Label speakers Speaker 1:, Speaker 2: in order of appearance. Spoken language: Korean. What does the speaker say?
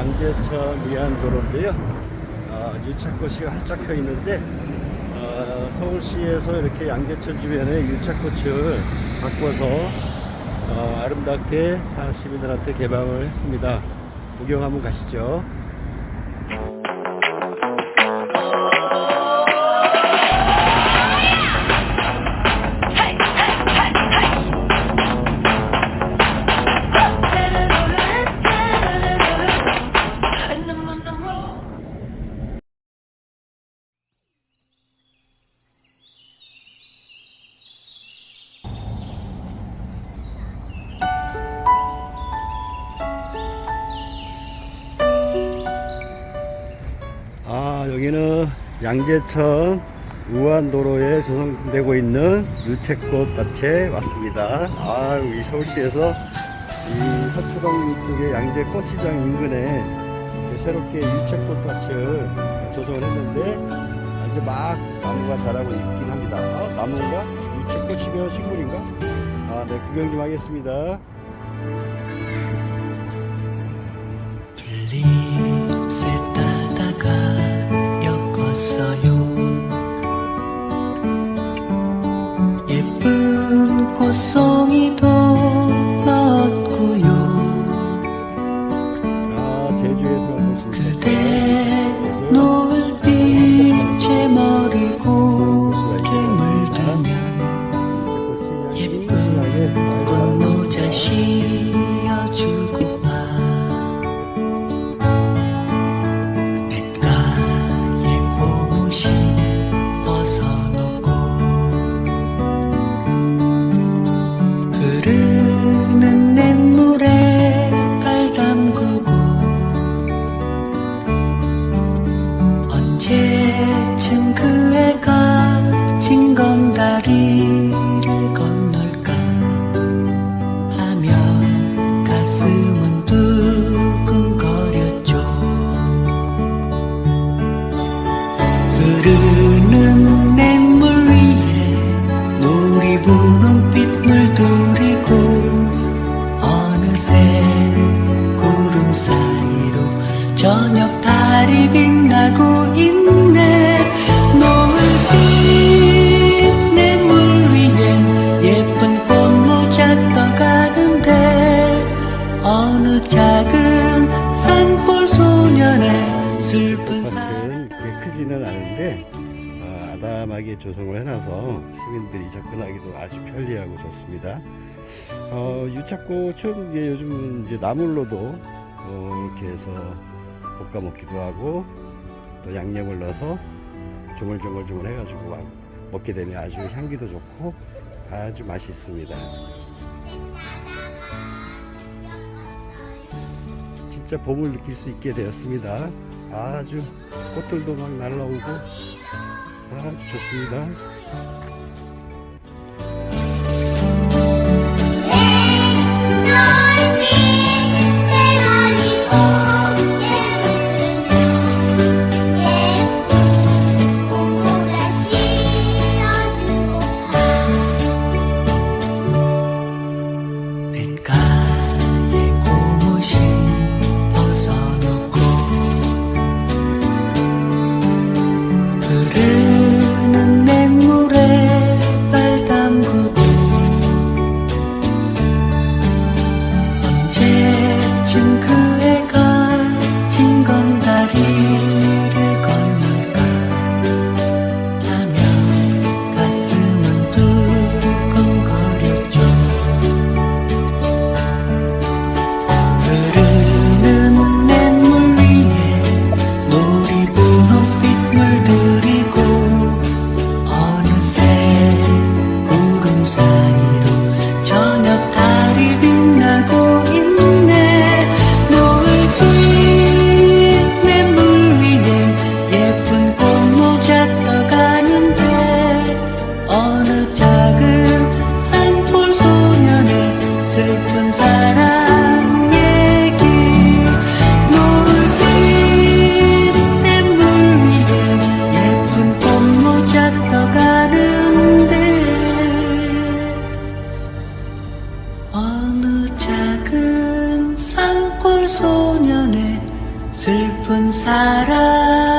Speaker 1: 양재천 위안도로인데요. 어, 유채꽃이 활짝 펴 있는데 어, 서울시에서 이렇게 양재천 주변에 유채꽃을 바꿔서 어, 아름답게 사- 시민들한테 개방을 했습니다. 구경 한번 가시죠. 여기는 양재천 우안도로에 조성되고 있는 유채꽃 밭에 왔습니다. 아 여기 서울시에서 이 서초동 쪽에 양재 꽃 시장 인근에 새롭게 유채꽃 밭을 조성을 했는데 이제 막 나무가 자라고 있긴 합니다. 아, 나무가 유채꽃이면 식물인가? 아, 네 구경 좀 하겠습니다.
Speaker 2: 예
Speaker 1: 아담하게 조성을 해놔서 시민들이 접근하기도 아주 편리하고 좋습니다. 어, 유채꽃은 이제 요즘 이제 나물로도 어, 이렇게 해서 볶아 먹기도 하고 또 양념을 넣어서 조물조물조물 해가지고 막 먹게 되면 아주 향기도 좋고 아주 맛있습니다. 진짜 봄을 느낄 수 있게 되었습니다. 아주 꽃들도 막 날라오고 아주 좋습니다.
Speaker 2: 어느 작은 산골 소년의 슬픈 사랑.